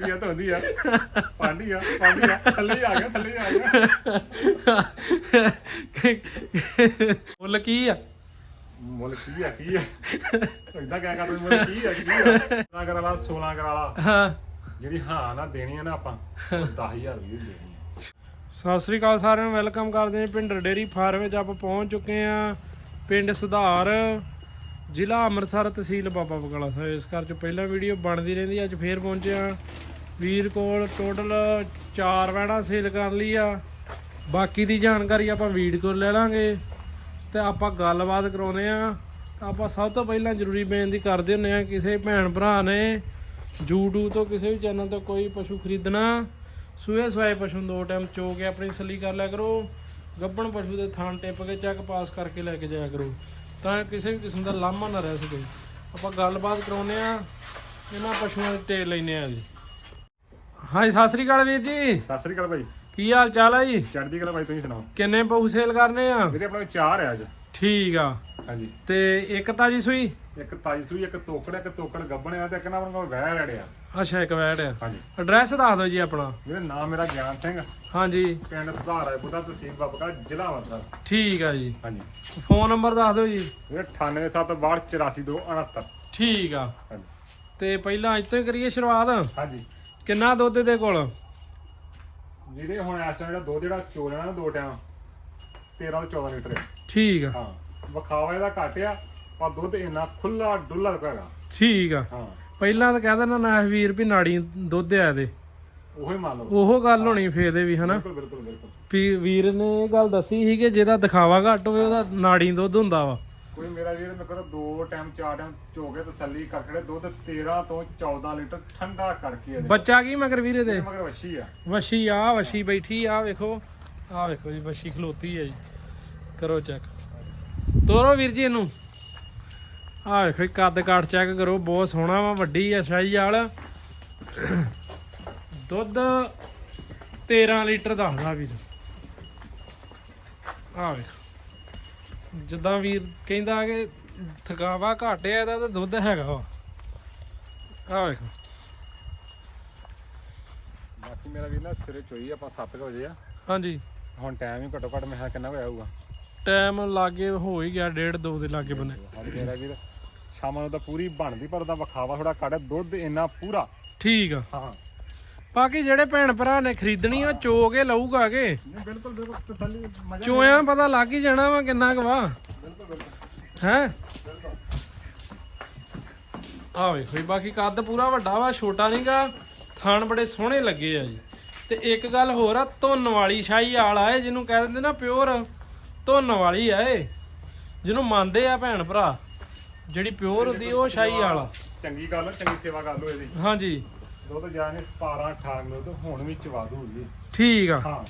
ਹੁੰਦੀ ਆ ਧੁੰਦੀ ਆ। ਪਾਂਡੀ ਆ ਪਾਂਡੀ ਆ। ਥੱਲੇ ਹੀ ਆ ਗਿਆ ਥੱਲੇ ਹੀ ਆ ਗਿਆ। ਮੁੱਲ ਕੀ ਆ? ਮੁੱਲ ਕੀ ਆ ਕੀ ਆ? ਇਦਾਂ ਕਹਿ ਕਰਦੇ ਮੁੱਲ ਕੀ ਆ ਕੀ ਆ? 16 ਕਰਾ ਲਾ 16 ਕਰਾ ਲਾ ਹਾਂ। ਜਿਹੜੀ ਹਾਂ ਨਾ ਦੇਣੀ ਆ ਨਾ ਆਪਾਂ ਉਹ 10000 ਦੀ ਦੇਣੀ ਆ। ਸਤਿ ਸ੍ਰੀ ਅਕਾਲ ਸਾਰਿਆਂ ਨੂੰ ਵੈਲਕਮ ਕਰਦੇ ਹਾਂ ਪਿੰਡ ਡੇਰੀ ਫਾਰਮ ਵਿੱਚ। ਆਪਾਂ ਪਹੁੰਚ ਚੁੱਕੇ ਆ ਪਿੰਡ ਸੁਧਾਰ ਜ਼ਿਲ੍ਹਾ ਅੰਮ੍ਰਿਤਸਰ ਤਹਿਸੀਲ ਬਾਬਾ ਬਕਾਲਾ ਸਾਹਿਬ। ਇਸ ਕਰਕੇ ਪਹਿਲਾਂ ਵੀਡੀਓ ਬਣਦੀ ਰਹਿੰਦੀ ਅੱਜ ਫੇਰ ਪਹੁੰਚੇ ਆ ਵੀਰ ਕੋਲ ਟੋਟਲ 4 ਵੈਣਾ ਸੇਲ ਕਰ ਲਈ ਆ। ਬਾਕੀ ਦੀ ਜਾਣਕਾਰੀ ਆਪਾਂ ਵੀਰ ਕੋਲ ਲੈ ਲਾਂਗੇ ਤੇ ਆਪਾਂ ਗੱਲਬਾਤ ਕਰਾਉਨੇ ਆ। ਆਪਾਂ ਸਭ ਤੋਂ ਪਹਿਲਾਂ ਜ਼ਰੂਰੀ ਬੇਨਤੀ ਕਰਦੇ ਹੁੰਨੇ ਆ, ਕਿਸੇ ਭੈਣ ਭਰਾ ਨੇ YouTube ਤੋਂ ਕਿਸੇ ਵੀ ਚੈਨਲ ਤੋਂ ਕੋਈ ਪਸ਼ੂ ਖਰੀਦਣਾ, ਸੂਏ ਸਵਾਏ ਪਸ਼ੂ ਦੋ ਟਾਈਮ ਚੋ ਕੇ ਆਪਣੀ ਸਲੀ ਕਰ ਲਿਆ ਕਰੋ ਗੱਬਣ ਪਸ਼ੂ ਦੇ ਥਾਂ ਟਿੱਪ ਕੇ ਚੱਕ ਪਾਸ ਕਰਕੇ ਲੈ ਕੇ ਜਾਇਆ ਕਰੋ। ਤਾਂ ਕਿਸੇ ਵੀ ਕਿਸਮ ਦਾ ਲਾਮਾ ਨਾ ਰਹਿ ਸਕੇ। ਆਪਾਂ ਗੱਲਬਾਤ ਕਰਾਉਨੇ ਆ, ਇਹਨਾਂ ਪਸ਼ੂਆਂ ਦੀ ਟੇਲ ਲੈਨੇ ਆ ਜੀ। ਹਾਂਜੀ ਸਤਿ ਸ੍ਰੀ ਅਕਾਲ ਵੀਰ ਜੀ। ਸਤਿ ਸ੍ਰੀ ਅਕਾਲ ਭਾਈ। ਕੀ ਹਾਲ ਚਾਲ ਹੈ ਜੀ? ਚੜ੍ਹਦੀ ਕਲਾ ਭਾਈ ਤੁਸੀਂ ਸੁਣਾਓ? ਕਿੰਨੇ ਪਸ਼ੂ ਸੇਲ ਕਰਨੇ ਆ? ਵੀਰੇ ਆਪਣੇ ਕੋਲ ਚਾਰ ਆ ਅੱਜ। ਠੀਕ ਆ। ਹਾਂਜੀ। ਤੇ ਇੱਕ ਤਾਜੀ ਸੂਈ? ਇੱਕ ਤਾਜੀ ਸੂਈ ਇੱਕ ਤੋਕੜ ਇੱਕ ਤੋਕੜ ਗੱਬਣ ਆ ਤੇ ਇੱਕ ਨਾ ਆਪਣੇ ਕੋਲ ਵਹਿ ਰੜਿਆ ਅੱਛਾ ਇੱਕ ਵੈਟ ਆ। ਹਾਂਜੀ। ਐਡਰੈਸ ਦੱਸ ਦਿਓ ਜੀ ਆਪਣਾ। ਵੀਰੇ ਨਾਮ ਮੇਰਾ ਗਿਆਨ ਸਿੰਘ। ਹਾਂਜੀ। ਪਿੰਡ ਸੁਧਾਰ ਹੈ ਬੁੱਢਾ ਤਹਿਸੀਲ ਬਾਬਕਾ ਜ਼ਿਲ੍ਹਾ ਅੰਮ੍ਰਿਤਸਰ। ਠੀਕ ਆ ਜੀ। ਹਾਂਜੀ। ਫੋਨ ਨੰਬਰ ਦੱਸ ਦਿਓ ਜੀ। ਵੀਰੇ 9876284269 ਠੀਕ ਆ। ਹਾਂਜੀ। ਤੇ ਪਹਿਲਾਂ ਅੱਜ ਤੋਂ ਹੀ ਕਰੀਏ ਸ਼ੁਰੂਆਤ? ਹਾਂਜੀ। ਕਿੰਨਾ ਦੁੱਧ ਦੇ ਕੋਲ? ਵੀਰੇ ਹੁਣ ਇਸ ਟਾਈਮ ਜਿਹੜਾ ਦੁੱਧ ਜਿਹੜਾ ਚੋਲਿਆ ਨਾ ਦੋ ਟਾਈਮ 13 ਤੋਂ 14 ਲੀਟਰ ਹੈ। ਠੀਕ ਆ। ਹਾਂ ਵਿਖਾਵਾ ਇਹਦਾ ਘੱਟ ਆ ਪਰ ਦੁੱਧ ਇੰਨਾ ਖੁੱਲਾ ਡੁੱਲਾ ਹੈਗਾ ਠੀਕ ਆ। ਹਾਂ। ਪਹਿਲਾਂ ਤਾਂ ਕਹਿ ਦੇਣਾ ਨਾ ਵੀਰ ਵੀ ਨਾੜੀ ਦੁੱਧ ਆ ਇਹਦੇ। ਉਹੀ ਮੰਨ ਲਓ। ਉਹ ਗੱਲ ਹੋਣੀ ਫੇਰ ਦੇ ਵੀ ਹਨਾ? ਬਿਲਕੁਲ ਬਿਲਕੁਲ ਬਿਲਕੁਲ। ਵੀ ਵੀਰ ਨੇ ਇਹ ਗੱਲ ਦੱਸੀ ਸੀ ਕਿ ਜਿਹਦਾ ਦਿਖਾਵਾ ਘੱਟ ਹੋਵੇ ਉਹਦਾ ਨਾੜੀ ਦੁੱਧ ਹੁੰਦਾ ਵਾ। ਕੋਈ ਮੇਰਾ ਵੀਰ ਮੇਰੇ ਕੋਲ ਦੋ ਟਾਈਮ ਚਾਰ ਟਾਈਮ ਚੋ ਕੇ ਤਸੱਲੀ ਕਰ ਖੜੇ ਦੁੱਧ 13 ਤੋਂ 14 ਲੀਟਰ ਠੰਡਾ ਕਰਕੇ ਇਹਦੇ। ਬੱਚਾ ਕੀ ਮਗਰ ਵੀਰੇ ਦੇ? ਮਗਰ ਵੱਛੀ ਆ। ਵਸ਼ੀ ਆ ਵਸ਼ੀ ਬੈਠੀ ਆ ਵੇਖੋ। ਆ ਵੇਖੋ ਜੀ ਵਸ਼ੀ ਖਲੋਤੀ ਹੈ ਜੀ। ਕਰੋ ਚੈੱਕ ਤੋਰੋ ਵੀਰ ਜੀ ਇਹਨੂੰ। ਆ ਵੇਖੋ ਕੱਦ ਕਾਠ ਚੈੱਕ ਕਰੋ ਬਹੁਤ ਸੋਹਣਾ ਵਾ ਵੱਡੀ ਆ ਸ਼ਾਹੀ ਵਾਲ। ਦੁੱਧ 13 ਲੀਟਰ ਦੱਸਦਾ ਵੀਰ। ਆ ਵੇਖੋ। ਜਿੱਦਾਂ ਵੀਰ ਕਹਿੰਦਾ ਕਿ ਥਕਾਵਾ ਘੱਟ ਆ ਇਹਦਾ ਤਾਂ ਦੁੱਧ ਹੈਗਾ ਵਾ। ਆ ਵੇਖੋ। ਬਾਕੀ ਮੇਰਾ ਵੀਰ ਨਾ ਸਿਰੇ ਚੋਈ ਆਪਾਂ 7 ਵਜੇ ਆ। ਹਾਂਜੀ। ਹੁਣ ਟਾਈਮ ਹੀ ਘੱਟੋ ਘੱਟ ਮੈਂ ਕਿਹਾ ਕਿੰਨਾ ਹੋਇਆ ਹੋਊਗਾ? ਟਾਈਮ ਲਾਗੇ ਹੋ ਹੀ ਗਿਆ ਡੇਢ ਦੋ ਦੇ ਲਾਗੇ ਬਨੇ ਮੇਰਾ ਵੀਰ ਸ਼ਾਮਾਂ ਨੂੰ ਤਾਂ ਪੂਰੀ ਬਣਦੀ ਪਰ ਉਹਦਾ ਵਿਖਾਵਾ ਥੋੜਾ ਘੱਟ ਦੁੱਧ ਇੰਨਾ ਪੂਰਾ। ਠੀਕ ਆ। ਹਾਂ। ਬਾਕੀ ਜਿਹੜੇ ਭੈਣ ਭਰਾ ਨੇ ਖਰੀਦਣੀ ਆ ਚੋ ਕੇ ਲਊਗਾ ਕੇ ਨਹੀਂ ਬਿਲਕੁਲ ਬਿਲਕੁਲ ਤਸੱਲੀ ਮਜ਼ਾ ਚੋਇਆ ਪਤਾ ਲੱਗ ਹੀ ਜਾਣਾ ਵਾ ਕਿੰਨਾ ਕੁ ਵਾ। ਹੈ? ਆ ਵੇਖੋ ਜੀ, ਬਾਕੀ ਕੱਦ ਪੂਰਾ ਵੱਡਾ ਵਾ ਛੋਟਾ ਨਹੀਂਗਾ ਥਣ ਬੜੇ ਸੋਹਣੇ ਲੱਗੇ ਆ ਜੀ। ਤੇ ਇੱਕ ਗੱਲ ਹੋਰ ਆ ਧੁੰਨ ਵਾਲੀ ਸ਼ਾਹੀ ਆਲ ਇਹ ਜਿਹਨੂੰ ਕਹਿ ਦਿੰਦੇ ਨਾ ਪਿਓਰ। ਧੁੰਨ ਵਾਲੀ ਆ ਇਹ ਜਿਹਨੂੰ ਮੰਨਦੇ ਆ ਭੈਣ ਭਰਾ। ਜਿਹੜੀ ਪਿਓਰ ਹੁੰਦੀ ਉਹ ਸ਼ਾਹੀ ਆਲ ਚੰਗੀ ਗੱਲ ਚੰਗੀ ਸੇਵਾ ਕਰ ਲਓ ਇਹਦੀ। ਹਾਂਜੀ। ਦੁੱਧ ਜਾਣੇ 17 18 ਕਿਲੋ ਤੇ ਹੁਣ ਵੀ ਚਵਾ ਦੂਗੀ ਠੀਕ ਆ। ਹਾਂ।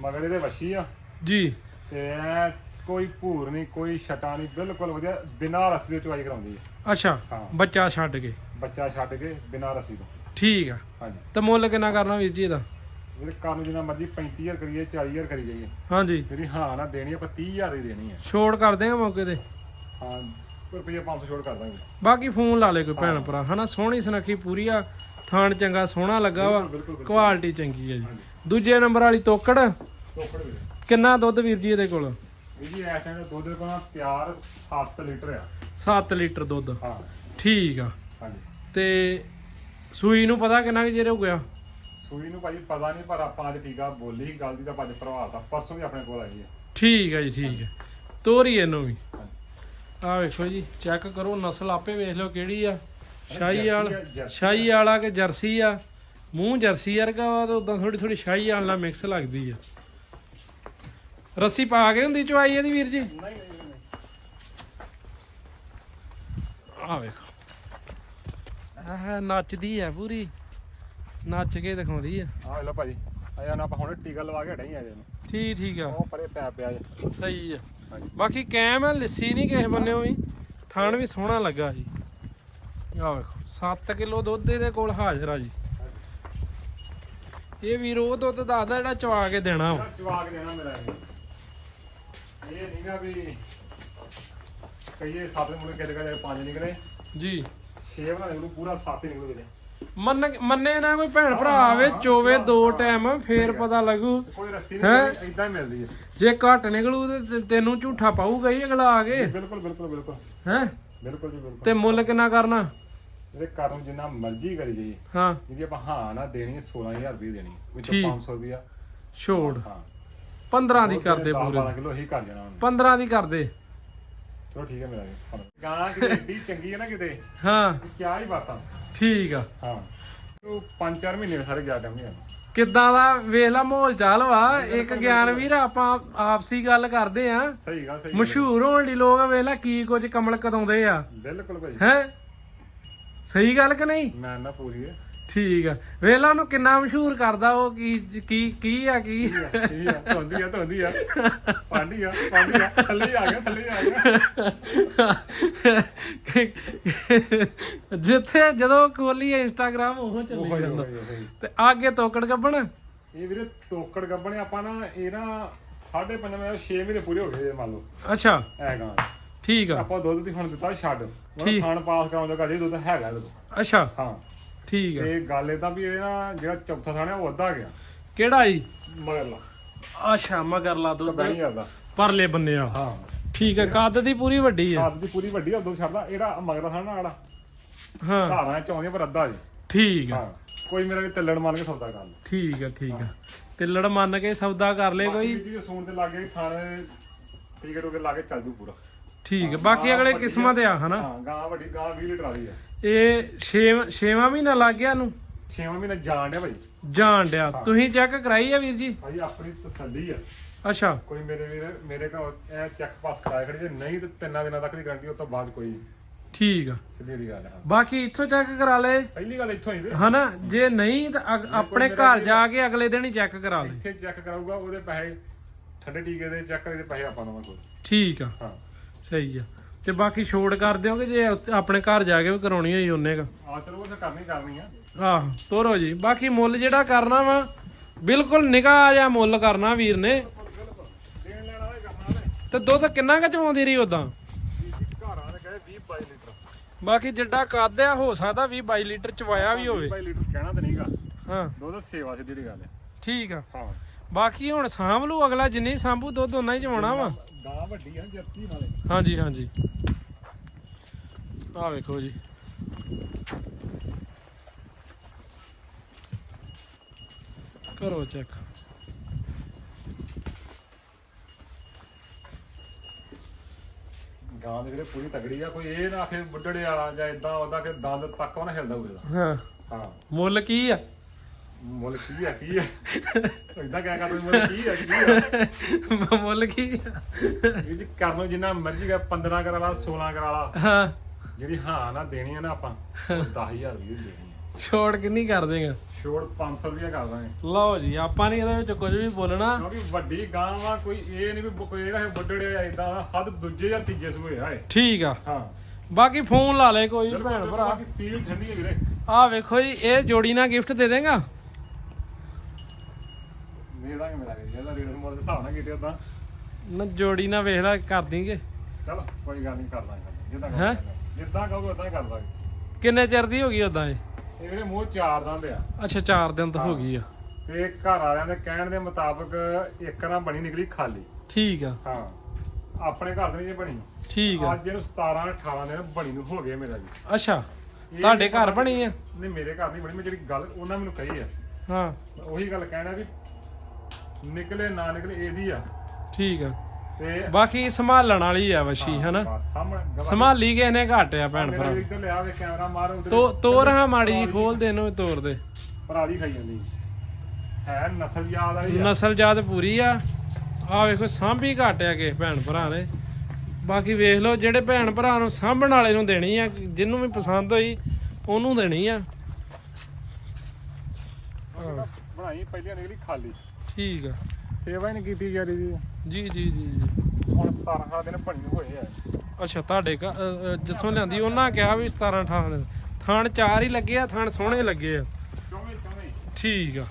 ਮਗਰ ਇਹਦੇ ਵੱਛੀ ਆ। ਜੀ। ਤੇ ਐਂ ਕੋਈ ਭੂਰ ਨਹੀਂ ਕੋਈ ਛਟਾ ਨਹੀਂ ਬਿਲਕੁਲ ਵਧੀਆ ਬਿਨਾਂ ਰੱਸੀ ਦੇ ਚਵਾਈ ਕਰਾਉਂਦੀ ਹੈ ਅੱਛਾ ਹਾਂ। ਬੱਚਾ ਛੱਡ ਕੇ? ਬੱਚਾ ਛੱਡ ਕੇ ਬਿਨਾਂ ਰੱਸੀ ਤੋਂ। ਠੀਕ ਆ। ਹਾਂਜੀ। ਤੇ ਮੁੱਲ ਕਿੰਨਾ ਕਰਨਾ ਵੀਰ ਜੀ ਇਹਦਾ? ਇਹਦੇ ਕੰਮ ਜਿੰਨਾ ਮਰਜ਼ੀ 35000 ਕਰੀਏ 40000 ਕਰੀ ਜਾਈਏ ਹਾਂਜੀ। ਜਿਹੜੀ ਹਾਂ ਨਾ ਦੇਣੀ ਆਪਾਂ 30000 ਦੀ ਦੇਣੀ ਹੈ ਛੋੜ ਕਰਦੇ ਆ ਮੌਕੇ ਤੇ? ਹਾਂ। ਕੋਈ ਰੁਪਈਆ 500 ਛੋੜ ਕਰ ਦਾਂਗੇ। ਬਾਕੀ ਫੋਨ ਲਾ ਲੇ ਕੋਈ ਭੈਣ ਭਰਾ ਹਨਾ ਸੋਹਣੀ ਸੁਨੱਖੀ ਪੂਰੀ ਆ ਥਾਣ ਚੰਗਾ ਸੋਹਣਾ ਲੱਗਾ ਵਾ ਕੁਆਲਿਟੀ ਚੰਗੀ ਆ ਜੀ। ਦੂਜੇ ਨੰਬਰ ਵਾਲੀ ਤੋਕੜ ਕਿੰਨਾ ਦੁੱਧ ਵੀਰ ਜੀ ਇਹਦੇ ਕੋਲ? ਇਹ ਜੀ ਇਸ ਟਾਈਮ ਦੁੱਧ ਦੇ ਕੋਲ ਤਿਆਰ 7 ਲੀਟਰ ਆ। 7 ਲੀਟਰ ਦੁੱਧ। ਹਾਂ। ਠੀਕ ਆ। ਹਾਂਜੀ। ਤੇ ਸੂਈ ਨੂੰ ਪਤਾ ਕਿੰਨਾ ਕੁ ਚਿਰ ਹੋ ਗਿਆ? ਸੂਈ ਨੂੰ ਭਾਜੀ ਪਤਾ ਨਹੀਂ ਪਰ ਆਪਾਂ ਅੱਜ ਟੀਕਾ ਬੋਲੀ ਸੀ ਗੱਲ ਦੀ ਅੱਜ ਪ੍ਰਭਾਵ ਆ ਪਰਸੋਂ ਵੀ ਆਪਣੇ ਕੋਲ ਆਈ ਹੈ ਠੀਕ ਆ ਜੀ ਠੀਕ ਆ। ਤੋਰੀ ਇਹਨੂੰ ਵੀ। ਆ ਵੇਖੋ ਜੀ ਚੈੱਕ ਕਰੋ ਨਸਲ ਆਪੇ ਵੇਖ ਲਓ ਕਿਹੜੀ ਆ। ਸ਼ਾਹੀ ਵਾਲ ਆ। ਸ਼ਾਹੀ ਵਾਲਾ ਕਿ ਜਰਸੀ ਆ? ਮੂੰਹ ਜਰਸੀ ਵਰਗਾ ਵਾ ਤੇ ਉਦਾਂ ਥੋੜੀ ਥੋੜੀ ਸ਼ਾਹੀ ਵਾਲ ਮਿਕਸ ਲੱਗਦੀ ਆ। ਰੱਸੀ ਪਾ ਕੇ ਹੁੰਦੀ ਚਵਾਈ ਇਹਦੀ ਵੀਰ ਜੀ? ਆ ਵੇਖੋ। ਆਹ ਨੱਚਦੀ ਆ ਪੂਰੀ। ਨੱਚ ਕੇ ਦਿਖਾਉਂਦੀ ਆ। ਆ ਲਓ ਭਾਜੀ। ਆਇਆ ਨਾ ਆਪਾਂ ਹੁਣ ਟੀਕਾ ਲਵਾ ਕੇ ਹਟਾਈ ਆ ਜੇ ਨੂੰ ਠੀਕ ਠੀਕ ਆ। ਉਹ ਪਰੇ ਪੈ ਪਿਆ ਸਹੀ ਆ। ਬਾਕੀ ਕੈਮ ਆ ਲਿੱਸੀ ਨਹੀਂ ਕਿਸੇ ਬੰਨਿਓ ਵੀ ਥਾਣ ਵੀ ਸੋਹਣਾ ਲੱਗਾ ਜੀ। ਆ ਵੇਖੋ 7 ਕਿਲੋ ਦੁੱਧ ਇਹਦੇ ਕੋਲ ਹਾਜ਼ਰ ਆ ਜੀ। ਇਹ ਵੀਰ ਉਹ ਦੁੱਧ ਦੱਸਦਾ ਜਿਹੜਾ ਚਵਾ ਕੇ ਦੇਣਾ ਵਾ। ਜਵਾਕ ਦੇਣਾ ਮੇਰਾ ਇਹ। ਇਹ ਨਹੀਂਗਾ ਵੀ ਕਈਏ ਸੱਤ ਮੁੰਡੇ ਕਿਤੇ ਕਿਤੇ ਪੰਜ ਨਿਕਲੇ। ਜੀ। ਛੇ ਬਣਾ ਨਿਕਲੂ ਪੂਰਾ ਸੱਤ ਹੀ ਨਿਕਲੂ ਮੰਨ ਮੰਨੇ ਨਾ ਕੋਈ ਭੈਣ ਭਰਾ ਆਵੇ ਚੋਵੇ ਦੋ ਟਾਈਮ ਫੇਰ ਪਤਾ ਲੱਗੂ। ਕੋਈ ਰੱਸੀ ਨਹੀਂ ਇਦਾਂ ਹੀ ਮਿਲਦੀ ਹੈ। ਜੇ ਘੱਟ ਨਿਕਲੂ ਤੇ ਤੈਨੂੰ ਝੂਠਾ ਪਾਊਗਾ ਹੀ ਅਗਲਾ ਆ ਕੇ। ਬਿਲਕੁਲ ਬਿਲਕੁਲ ਬਿਲਕੁਲ। ਹੈ? ਬਿਲਕੁਲ ਜੀ ਬਿਲਕੁਲ। ਤੇ ਮੁੱਲ ਕਿੰਨਾ ਕਰਨਾ? ਇਹਦੇ ਘਰ ਨੂੰ ਜਿੰਨਾ ਮਰਜ਼ੀ ਕਰੀ ਜਾਈਏ। ਹਾਂ। ਜਿਹਦੀ ਆਪਾਂ ਹਾਂ ਨਾ ਦੇਣੀ ਹੈ 16000 ਰੁਪਏ ਦੇਣੀ ਵਿੱਚੋਂ ਠੀਕ। 500 ਰੁਪਿਆ ਛੋੜ। ਹਾਂ। 12 15 ਦੀ ਕਰਦੇ ਪੂਰੇ। ਕਿਲੋ ਹੀ ਕਰ ਜਾਣਾ ਉਹਨੇ। 15 ਦੀ ਕਰਦੇ। ਚਲੋ ਠੀਕ ਹੈ ਮੇਰਾ ਜੀ ਗਾਂ ਕਿਤੇ ਏਡੀ ਚੰਗੀ ਹੈ ਨਾ ਕਿਤੇ ਹਾਂ। ਕਿਆ ਹੀ ਬਾਤਾਂ। ਠੀਕ ਆ। ਹਾਂ। ਉਹ 5-4 ਮਹੀਨੇ ਸਾਰੇ ਗਿਆ ਟਾਈਮ ਨਹੀਂ ਕਿੱਦਾਂ ਦਾ ਵੇਖ ਲਾ ਮਾਹੌਲ ਚਾਲ ਵਾ। ਇੱਕ ਗਿਆਨ ਵੀਰ ਆਪਾਂ ਆਪਸੀ ਗੱਲ ਕਰਦੇ ਆ। ਸਹੀ ਗੱਲ ਸਹੀ ਮਸ਼ਹੂਰ ਹੋਣ ਲਈ ਲੋਕ ਵੇਖ ਲਾ ਕੀ ਕੁਝ ਕਮਲ ਕਦਾਉਂਦੇ ਆ। ਬਿਲਕੁਲ ਭਾਈ। ਹੈ? ਸਹੀ ਗੱਲ ਕਿ ਨਹੀਂ? ਮੈਂ ਨਾ ਪੂਰੀ ਹੈ। ਠੀਕ ਆ। ਵੇਖ ਲਾ ਉਹਨੂੰ ਕਿੰਨਾ ਮਸ਼ਹੂਰ ਕਰਦਾ ਉਹ ਕੀ ਕੀ ਕੀ ਆ ਕੀ? ਠੀਕ ਆ ਧੋਂਦੀ ਆ ਧੋਂਦੀ ਆ। ਪਾਂਡੀ ਆ ਪਾਂਡੀ ਆ ਥੱਲੇ ਆ ਗਿਆ ਥੱਲੇ ਆ ਗਿਆ। ਜਿੱਥੇ ਜਦੋਂ ਖੋਲੀ ਇੰਸਟਾਗ੍ਰਾਮ ਉਹ ਚੱਲੀ ਜਾਂਦਾ। ਤੇ ਅੱਗੇ ਤੋਕੜ ਗੱਬਣ? ਇਹ ਵੀਰੇ ਤੋਕੜ ਗੱਬਣੇ ਆਪਾਂ ਨਾ ਇਹ ਨਾ 5.5 ਮਹੀਨੇ 6 ਮਹੀਨੇ ਪੂਰੇ ਹੋ ਗਏ ਇਹ ਮੰਨ ਲਓ। ਅੱਛਾ। ਐ ਗਾਂ ਠੀਕ ਆ। ਆਪਾਂ ਦੁੱਧ ਦੀ ਹੁਣ ਦਿੱਤਾ ਛੱਡ। ਉਹ ਖਾਣ ਪਾਸ ਕਰਾਉਣ ਦਾ ਜੀ ਦੁੱਧ ਹੈਗਾ। ਅੱਛਾ। ਹਾਂ। ਠੀਕ ਆ। ਤੇ ਗੱਲ ਇਦਾਂ ਵੀ ਇਹ ਨਾ ਜਿਹੜਾ ਚੌਥਾ ਥਾਣਾ ਉਹ ਅੱਧਾ ਗਿਆ। ਕਿਹੜਾ ਜੀ? ਮਗਰਲਾ। ਅੱਛਾ ਮਗਰਲਾ ਦੁੱਧ। ਕਦਾਂ ਨਹੀਂ ਪਰਲੇ ਬੰਨੇ ਆ। ਹਾਂ। ਠੀਕ ਆ ਕੱਦ ਦੀ ਪੂਰੀ ਵੱਡੀ ਆ। ਸਾਦ ਦੀ ਪੂਰੀ ਵੱਡੀ ਆ ਦੁੱਧ ਛੱਡਦਾ। ਇਹਦਾ ਮਗਰਲਾ ਥਾਣਾ ਆੜਾ। ਹਾਂ। ਧਾਰਾਂ ਚਾਉਂਦੀਆਂ ਪਰ ਅੱਧਾ ਜੀ। ਠੀਕ ਹਾਂ। ਕੋਈ ਮੇਰਾ ਵੀ ਤੱਲੜ ਮੰਨ ਕੇ ਸੌਦਾ ਕਰ ਲੈ। ਠੀਕ ਆ ਠੀਕ ਆ। ਤੇ ਲੜ ਮੰਨ ਕੇ ਸੌਦਾ ਕਰ ਲੈ ਕੋਈ। ਜੀ ਸੂਣ ਤੇ ਲਾਗੇ ਥਾਣੇ ਟਿਕਟ ਹੋ ਕੇ ਲਾ ਕੇ ਚੱਲ ਜੂ ਪੂਰਾ। ਠੀਕ ਆ। ਬਾਕੀ ਅਗਲੇ ਕਿਸਮਾਂ ਤੇ ਆ ਹਨਾ? ਹਾਂ ਗਾਂ ਵੱਡੀ ਗਾਂ 20 ਲੀਟਰ ਵਾਲੀ ਆ। ਇਹ 6 6ਵਾਂ ਮਹੀਨਾ ਲੱਗ ਗਿਆ ਨੂੰ 6ਵਾਂ ਮਹੀਨਾ ਜਾਣ ਡਿਆ ਭਾਈ। ਜਾਣ ਡਿਆ। ਤੁਸੀਂ ਚੈੱਕ ਕਰਾਈ ਆ ਵੀਰ ਜੀ? ਭਾਈ ਆਪਣੀ ਤਸੱਲੀ ਆ। ਅੱਛਾ। ਕੋਈ ਮੇਰੇ ਵੀਰ ਮੇਰੇ ਕੋਲ ਇਹ ਚੈੱਕ ਪਾਸ ਕਰਾਇਆ ਖੜੀ ਜੇ ਨਹੀਂ ਤੇ ਤਿੰਨਾਂ ਦਿਨਾਂ ਤੱਕ ਦੀ ਗਾਰੰਟੀ ਉਸ ਤੋਂ ਬਾਅਦ ਕੋਈ ਠੀਕ ਆ। ਸਿੱਧੀ ਗੱਲ ਹੈ ਬਾਕੀ ਇੱਥੋਂ ਚੈੱਕ ਕਰਾ ਲੈ ਪਹਿਲੀ ਗੱਲ ਇੱਥੋਂ ਹੀ ਤੇ। ਹਨਾ? ਜੇ ਨਹੀਂ ਤਾਂ ਅਗ- ਆਪਣੇ ਘਰ ਜਾ ਕੇ ਅਗਲੇ ਦਿਨ ਹੀ ਚੈੱਕ ਕਰਾ ਲੈ ਇੱਥੇ ਚੈੱਕ ਕਰਾਊਗਾ ਉਹਦੇ ਪੈਸੇ ਠੰਡੇ ਟੀਕੇ ਦੇ ਚੈੱਕ ਕਰੇ ਦੇ ਪੈਸੇ ਆਪਾਂ ਦਵਾਂਗੇ ਕੋਲ। ਠੀਕ ਆ। ਹਾਂ। ਸਹੀ ਆ। ਤੇ ਬਾਕੀ ਛੋੜ ਕਰ ਦਿਓਗੇ ਜੇ ਉੱਥੇ ਆਪਣੇ ਘਰ ਜਾ ਕੇ ਵੀ ਕਰਾਉਣੀ ਹੋਈ ਉਹਨੇ ਕ? ਆ ਚਲੋ ਉਹ ਤਾਂ ਕਰਨੀ ਕਰਨੀ ਆ। ਆਹ ਤੋਰੋ ਜੀ। ਬਾਕੀ ਮੁੱਲ ਜਿਹੜਾ ਕਰਨਾ ਵਾ ਬਿਲਕੁਲ ਨਿਗਾਹ ਜਿਹਾ ਮੁੱਲ ਕਰਨਾ ਵੀਰ ਨੇ। ਦੇਣ ਲੈਣ ਵਾਲੇ ਕਰਨਾ ਵਾਲੇ ਤੇ ਦੁੱਧ ਕਿੰਨਾ ਕੁ ਚਵਾਉਂਦੀ ਰਹੀ ਉਦਾਂ ਘਰਾਂ ਦੇ ਕਹੇ 20 22 ਲੀਟਰ ਬਾਕੀ ਜਿੱਡਾ ਕੱਦ ਆ ਹੋ ਸਕਦਾ 20 22 ਲੀਟਰ ਚਵਾਇਆ ਵੀ ਹੋਵੇ। 22 ਲੀਟਰ ਕਹਿਣਾ ਤਾਂ ਨਹੀਂਗਾ। ਹਾਂ। ਦੁੱਧ ਸੇਵਾ ਸਿੱਧੀ ਗੱਲ ਹੈ ਠੀਕ ਆ। ਹਾਂ। ਬਾਕੀ ਹੁਣ ਸਾਂਭ ਲੂ ਅਗਲਾ ਜਿੰਨੀ ਸਾਂਭੂ ਦੁੱਧ ਉਨਾ ਹੀ ਚਵਾਉਣਾ ਵਾ। ਗਾਂ ਵੱਡੀ ਆ ਜਰਸੀ ਨਾਲੇ ਹਾਂਜੀ ਹਾਂਜੀ। ਆ ਵੇਖੋ ਜੀ। ਕਰੋ ਚੈੱਕ। ਗਾਂ ਦੇ ਜਿਹੜੇ ਪੂਰੀ ਤਗੜੀ ਆ ਕੋਈ ਇਹ ਨਾ ਆਖੇ ਬੁੱਢੜੇ ਵਾਲਾ ਜਾਂ ਇਦਾਂ ਉਹਦਾ ਕਿ ਦੰਦ ਤੱਕ ਉਹ ਨਾ ਹਿਲਦਾ ਹੋਊਗਾ ਹਾਂ। ਹਾਂ। ਮੁੱਲ ਕੀ ਆ? ਮੁੱਲ ਕੀ ਆ ਕੀ ਆ? ਇਦਾਂ ਕਹਿ ਕਰ ਮੁੱਲ ਕੀ ਆ ਕੀ ਆ? ਮੁੱਲ ਕੀ ਆ? ਇਹ ਜੀ ਕਰ ਲਓ ਜਿੰਨਾ ਮਰਜ਼ੀ ਕਰ 15 ਕਰਾ ਲਾ 16 ਕਰਾ ਲਾ ਹਾਂ। ਜਿਹੜੀ ਹਾਂ ਨਾ ਦੇਣੀ ਆ ਨਾ ਆਪਾਂ ਉਹ 10000 ਵੀ ਦੇਣੀ ਆ। ਛੋੜ ਕਿੰਨੀ ਕਰ ਦੇਗਾ? ਛੋੜ 500 ਰੁਪਏ ਕਰ ਦਾਂਗੇ। ਲਓ ਜੀ ਆਪਾਂ ਨਹੀਂ ਇਹਦੇ ਵਿੱਚ ਕੁਝ ਵੀ ਬੋਲਣਾ। ਕਿਉਂਕਿ ਵੱਡੀ ਗਾਂ ਵਾ ਕੋਈ ਇਹ ਨਹੀਂ ਵੀ ਬ- ਕੋਈ ਇਹਦਾ ਆ ਇਦਾਂ ਹੱਦ ਦੂਜੇ ਜਾਂ ਤੀਜੇ ਸੂਏ ਆ ਇਹ। ਠੀਕ ਆ। ਹਾਂ। ਬਾਕੀ ਫੋਨ ਲਾ ਲੈ ਕੋਈ ਵੀ ਭੈਣ ਭਰਾ। ਬਾਕੀ ਸੀਲ ਠੰਡੀ ਹੈ ਵੀਰੇ। ਆ ਵੇਖੋ ਜੀ ਇਹ ਜੋੜੀ ਨਾਲ ਗਿਫਟ ਦੇ ਦੇਗਾ? ਦੇ ਦਾਂਗੇ ਮੇਰਾ ਵੀਰ ਇਹਦਾ ਰੇਟ ਮੋਲ ਦੇ ਹਿਸਾਬ ਨਾਲ ਕੀਤੇ ਉਦਾਂ। ਨਾ ਜੋੜੀ ਨਾਲ ਵੇਖ ਲੈ ਕਰ ਦੇਂਗੇ। ਚਲੋ ਕੋਈ ਗੱਲ ਨਹੀਂ ਕਰ ਦਾਂਗੇ ਜਿੱਦਾਂ ਹੈਂ? ਕਹੋਗੇ ਜਿੱਦਾਂ ਕਹੋਗੇ ਉਦਾਂ ਹੀ ਕਰ ਦਾਂਗੇ। ਕਿੰਨੇ ਚਿਰ ਦੀ ਹੋ ਗਈ ਉਦਾਂ ਇਹ? ਇਹ ਵੀਰੇ ਮੂੰਹ ਚਾਰ ਦੰਦ ਆ। ਅੱਛਾ 4 ਦਿਨ ਤਾਂ ਹੋ ਗਈ ਆ। ਤੇ ਘਰ ਵਾਲਿਆਂ ਦੇ ਕਹਿਣ ਦੇ ਮੁਤਾਬਕ ਇੱਕ ਨਾ ਬਣੀ ਨਿਕਲੀ ਖਾਲੀ। ਠੀਕ ਆ। ਹਾਂ। ਆਪਣੇ ਘਰ ਦੇ ਨਹੀਂ ਬਣੀ। ਠੀਕ ਆ। ਅੱਜ ਇਹਨੂੰ 17 18 ਦਿਨ ਬਣੀ ਨੂੰ ਹੋ ਗਏ ਮੇਰਾ ਜੀ। ਅੱਛਾ ਤੁਹਾਡੇ ਘਰ ਬਣੀ ਆ? ਨਹੀਂ ਮੇਰੇ ਘਰ ਨਹੀਂ ਬਣੀ ਮੈਂ ਜਿਹੜੀ ਗੱਲ ਉਹਨਾਂ ਮੈਨੂੰ ਕਹੀ ਆ। ਹਾਂ। ਉਹੀ ਗੱਲ ਕਹਿਣਾ ਵੀ ਨਿਕਲੇ ਨਾ ਨਿਕਲੇ ਇਹਦੀ ਆ। ਠੀਕ ਆ। ਤੇ ਬਾਕੀ ਸੰਭਾਲਣ ਵਾਲੀ ਆ ਵਸ਼ੀ ਹਨਾ? ਬਸ ਸਾਹਮਣੇ ਗਵਾ- ਸੰਭਾਲੀ ਕਿਸੇ ਨੇ ਘੱਟ ਆ ਭੈਣ ਭਰਾ। ਇੱਧਰ ਲਿਆ ਵੇ ਕੈਮਰਾ ਮਾਰ ਉਧਰ ਤੋ ਤੋਰ ਹਾਂ ਮਾੜੀ ਜੀ। ਖੋਲ ਦੇ ਇਹਨੂੰ ਤੋਰ ਦੇ। ਪਰਾਲੀ ਖਾਈ ਜਾਂਦੀ। ਹੈ ਨਸਲ ਯਾਦ ਵਾਲੀ ਆ। ਨਸਲ ਜਾਤ ਪੂਰੀ ਆ। ਆ ਵੇਖੋ ਸਾਂਭੀ ਘੱਟ ਆ ਕਿਸੇ ਭੈਣ ਭਰਾ ਨੇ ਬਾਕੀ ਵੇਖ ਲਓ ਜਿਹੜੇ ਭੈਣ ਭਰਾ ਨੂੰ ਸਾਂਭਣ ਵਾਲੇ ਨੂੰ ਦੇਣੀ ਆ ਜਿਹਨੂੰ ਵੀ ਪਸੰਦ ਹੋਈ ਉਹਨੂੰ ਦੇਣੀ ਆ। ਬਣਾਈ ਪਹਿਲਾਂ ਨਿਕਲੀ ਖਾਲੀ। ਠੀਕ ਆ। ਸੇਵਾ ਹੀ ਨਹੀਂ ਕੀਤੀ ਯਾਰੀ ਦੀ। ਜੀ ਜੀ ਜੀ ਜੀ। ਹੁਣ 17 18 ਦਿਨ ਬਣੀ ਹੋਏ ਆ। ਅੱਛਾ ਤੁਹਾਡੇ ਅ, ਅ, ਜਿੱਥੋਂ ਲਿਆਂਦੀ ਉਹਨਾਂ ਕਿਹਾ ਵੀ 17 18 ਦਿਨ। ਥਣ ਚਾਰ ਹੀ ਲੱਗੇ ਆ ਥਣ ਸੋਹਣੇ ਲੱਗੇ ਆ। ਚੌਵੇਂ ਚੌਵੇਂ। ਠੀਕ ਆ।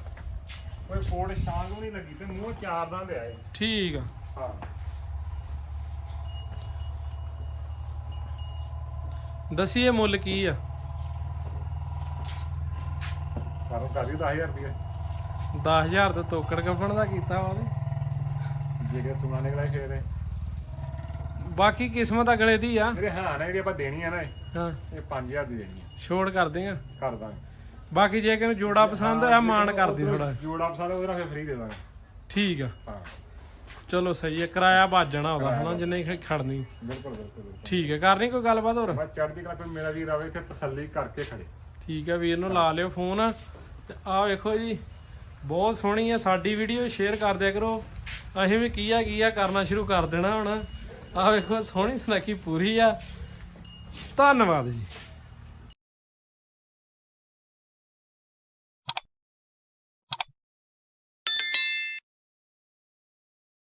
ਕੋਈ ਕੋੜ ਸ਼ਾਂਗ ਵੀ ਨਹੀਂ ਲੱਗੀ ਤੇ ਮੂੰਹ ਚਾਰ ਦਾ ਲਿਆ ਏ ਠੀਕ ਆ। ਹਾਂ। ਦਸੀਏ ਮੁੱਲ ਕੀ ਆ? ਉਹ ਕਰਦੀ 10000 ਰੁਪਏ 10000 ਤੇ ਤੋਕੜ ਕੱਪਣ ਦਾ ਕੀਤਾ ਵਾ ਉਹਦੇ ਜੇ ਕਿ ਸੁਣਾ ਨਿਕਲਿਆ ਫੇਰ ਇਹ। ਬਾਕੀ ਕਿਸਮਤ ਅਗਲੇ ਦੀ ਆ। ਮੇਰੇ ਹਾਂ ਨਾ ਜਿਹੜੀ ਆਪਾਂ ਦੇਣੀ ਆ ਨਾ ਇਹ ਹਾਂ। ਇਹ 5000 ਦੀ ਦੇਣੀ ਆ। ਛੋੜ ਕਰ ਦੇਗਾ ਕਰ ਦਾਂਗੇ। ਬਾਕੀ ਜੇ ਕਿਨੂੰ ਜੋੜਾ ਪਸੰਦ ਆ ਮਾਣ ਕਰਦੀ ਥੋੜਾ ਜੋੜਾ ਪਸੰਦ ਉਹਦਾ ਫਿਰ ਫ੍ਰੀ ਦੇ ਦਾਂਗੇ। ਠੀਕ ਆ। ਹਾਂ। ਚਲੋ ਸਹੀ ਹੈ ਕਿਰਾਇਆ ਵੱਜ ਜਾਣਾ ਉਹਦਾ ਹਨਾ ਜਿੰਨੇ ਖੜਨੀ। ਬਿਲਕੁਲ ਬਿਲਕੁਲ ਬਿਲਕੁਲ। ਠੀਕ ਹੈ ਕਰਨੀ ਕੋਈ ਗੱਲਬਾਤ ਹੋਰ? ਬਸ ਚੜ੍ਹਦੀ ਕਲਾ ਕੋਈ ਮੇਰਾ ਵੀਰ ਆਵੇ ਇੱਥੇ ਤਸੱਲੀ ਕਰਕੇ ਖੜੇ। ਠੀਕ ਹੈ ਵੀਰ ਨੂੰ ਲਾ ਲਿਓ ਫੋਨ। ਤੇ ਆਹ ਵੇਖੋ ਜੀ ਬਹੁਤ ਸੋਹਣੀ ਆ, ਸਾਡੀ ਵੀਡੀਓ ਸ਼ੇਅਰ ਕਰ ਦਿਆ ਕਰੋ। ਅਸੀਂ ਵੀ ਕੀ ਆ ਕੀ ਆ ਕਰਨਾ ਸ਼ੁਰੂ ਕਰ ਦੇਣਾ ਹੁਣ। ਆਹ ਵੇਖੋ, ਸੋਹਣੀ ਸੁਨੱਖੀ ਪੂਰੀ ਆ। ਧੰਨਵਾਦ ਜੀ।